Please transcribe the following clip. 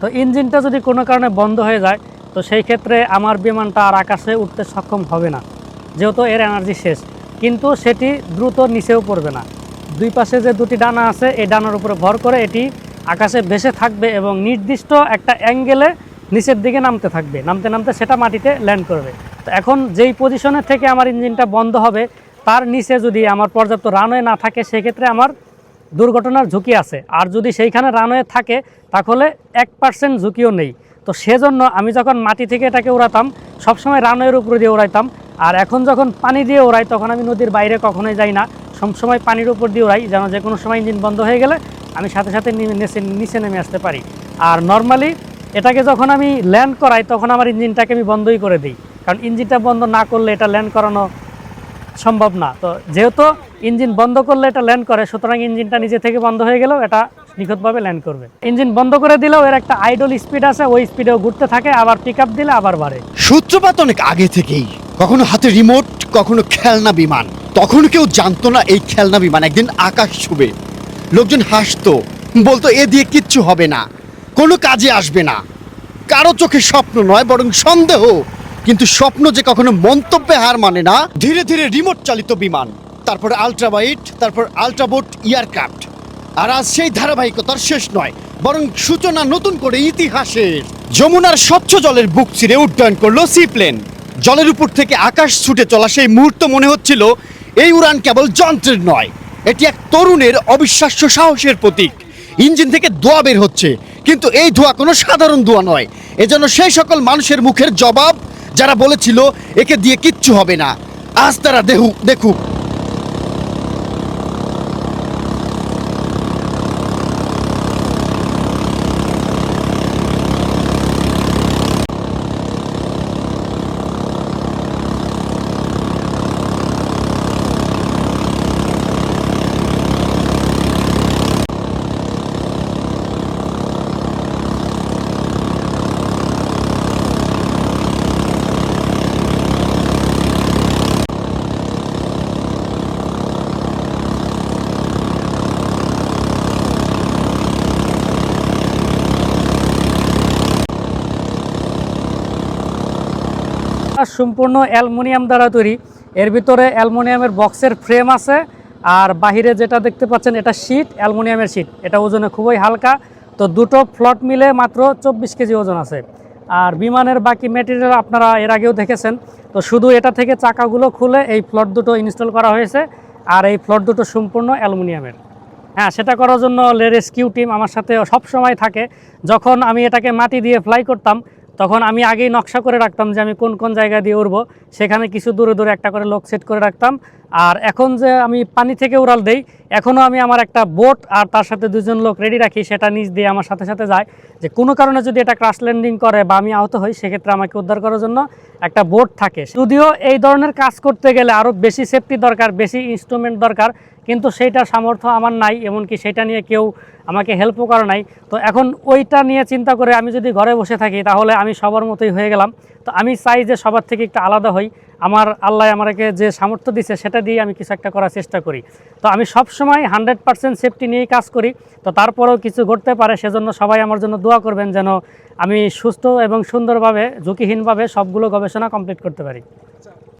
তো ইঞ্জিনটা যদি কোনো কারণে বন্ধ হয়ে যায়, তো সেই ক্ষেত্রে আমার বিমানটা আর আকাশে উঠতে সক্ষম হবে না, যেহেতু এর এনার্জি শেষ। কিন্তু সেটি দ্রুত নিচেও পড়বে না। দুই পাশে যে দুটি ডানা আছে, এই ডানার উপরে ভর করে এটি আকাশে ভেসে থাকবে এবং নির্দিষ্ট একটা অ্যাঙ্গেলে নিচের দিকে নামতে থাকবে। নামতে নামতে সেটা মাটিতে ল্যান্ড করবে। তো এখন যেই পজিশনে থেকে আমার ইঞ্জিনটা বন্ধ হবে, তার নিচে যদি আমার পর্যাপ্ত রানওয়ে না থাকে, সেক্ষেত্রে আমার দুর্ঘটনার ঝুঁকি আছে। আর যদি সেইখানে রানওয়ে থাকে, তাহলে এক পার্সেন্ট ঝুঁকিও নেই। তো সেজন্য আমি যখন মাটি থেকে এটাকে উড়াতাম, সবসময় রানওয়ের উপরে দিয়ে উড়াইতাম। আর এখন যখন পানি দিয়ে উড়াই, তখন আমি নদীর বাইরে কখনোই যাই না। সবসময় পানির উপর দিয়ে উড়াই, যেন যে কোনো সময় ইঞ্জিন বন্ধ হয়ে গেলে আমি সাথে সাথে নিচে নেমে আসতে পারি। আর নর্মালি এটাকে যখন আমি ল্যান্ড করাই, তখন আমার ইঞ্জিনটাকে আমি বন্ধই করে দিই। কারণ ইঞ্জিনটা বন্ধ না করলে এটা ল্যান্ড করানো সম্ভব না। তো যেহেতু ইঞ্জিন বন্ধ করলে এটা ল্যান্ড করে, সুতরাং ইঞ্জিনটা নিজে থেকে বন্ধ হয়ে গেলেও এটা নিখুঁতভাবে ল্যান্ড করবে। ইঞ্জিন বন্ধ করে দিলেও এর একটা আইডল স্পিড আছে, ওই স্পিডেও ঘুরতে থাকে, আবার পিক দিলে আবার বাড়ে। সূত্রপাত অনেক আগে থেকেই। কখনো হাতে রিমোট কখনো খেলনা বিমান। তখন কেউ জানতো না এই খেলনা বিমান একদিন আকাশ ছুবে। লোকজন হাসতো, বলতো, এ দিয়ে কিচ্ছু হবে না। কোনো কাজে আসবে না। কারও চোখে স্বপ্ন নয়, বরং সন্দেহ কিন্তু স্বপ্ন যে কখনো মন্তব্যে হার মানে না, ধীরে ধীরে রিমোট চালিত বিমান, তারপরে আলট্রাবাইট তারপর আলট্রাবোট এয়ারক্রাফট আর আজ সেই ধারাবাহিকতার শেষ নয়, বরং সূচনা নতুন করে ইতিহাসের। যমুনার স্বচ্ছ জলের বুক চিরে উড্ডয়ন করল সি প্লেন জলের উপর থেকে আকাশ ছুটে চলা সেই মুহূর্ত মনে হচ্ছিল, এই উড়ান কেবল যন্ত্রের নয়, এটি এক তরুণের অবিশ্বাস্য সাহসের প্রতীক। ইঞ্জিন থেকে ধোঁয়া বের হচ্ছে, কিন্তু এই ধোঁয়া কোনো সাধারণ ধোঁয়া নয়, এজন্য সেই সকল মানুষের মুখের জবাব যারা বলেছিল একে দিয়ে কিচ্ছু হবে না। আজ তারা দেহু দেখুক। সম্পূর্ণ অ্যালুমিনিয়াম দ্বারা তৈরি। এর ভিতরে অ্যালুমিনিয়ামের বক্সের ফ্রেম আছে আর বাহিরে যেটা দেখতে পাচ্ছেন, এটা শীট অ্যালুমিনিয়ামের শীট এটা ওজনে খুবই হালকা। তো দুটো ফ্লট মিলে মাত্র চব্বিশ কেজি ওজন আছে। আর বিমানের বাকি ম্যাটেরিয়াল আপনারা এর আগেও দেখেছেন। তো শুধু এটা থেকে চাকাগুলো খুলে এই ফ্লট দুটো ইনস্টল করা হয়েছে। আর এই ফ্লট দুটো সম্পূর্ণ অ্যালুমিনিয়ামের। হ্যাঁ সেটা করার জন্য রেস্কিউ টিম আমার সাথে সব সময় থাকে। যখন আমি এটাকে মাটি দিয়ে ফ্লাই করতাম তখন আমি আগেই নকশা করে রাখতাম যে আমি কোন কোন জায়গা দিয়ে উঠবো সেখানে কিছু দূরে দূরে একটা করে লোক সেট করে রাখতাম। আর এখন যে আমি পানি থেকে উড়াল দেই এখনও আমি আমার একটা বোট আর তার সাথে দুজন লোক রেডি রাখি, সেটা নিচ দিয়ে আমার সাথে সাথে যায়। যে কোনো কারণে যদি এটা ক্রাশ ল্যান্ডিং করে বা আমি আহত হই, সেক্ষেত্রে আমাকে উদ্ধার করার জন্য একটা বোট থাকে। যদিও এই ধরনের কাজ করতে গেলে আরও বেশি সেফটি দরকার, বেশি ইনস্ট্রুমেন্ট দরকার, কিন্তু সেইটার সামর্থ্য আমার নাই, এমনকি সেটা নিয়ে কেউ আমাকে হেল্পও করে নাই। তো এখন ওইটা নিয়ে চিন্তা করে আমি যদি ঘরে বসে থাকি, তাহলে আমি সবার মতোই হয়ে গেলাম। তো আমি চাই যে সবার থেকে একটু আলাদা হই। আমার আল্লাহ আমাকে যে সামর্থ্য দিছে সেটা দিয়ে আমি কিছু একটা করার চেষ্টা করি। তো আমি সবসময় হান্ড্রেড পার্সেন্ট সেফটি নিয়েই কাজ করি। তো তারপরেও কিছু ঘটতে পারে, সেজন্য সবাই আমার জন্য দোয়া করবেন যেন আমি সুস্থ এবং সুন্দরভাবে, ঝুঁকিহীনভাবে সবগুলো গবেষণা কমপ্লিট করতে পারি।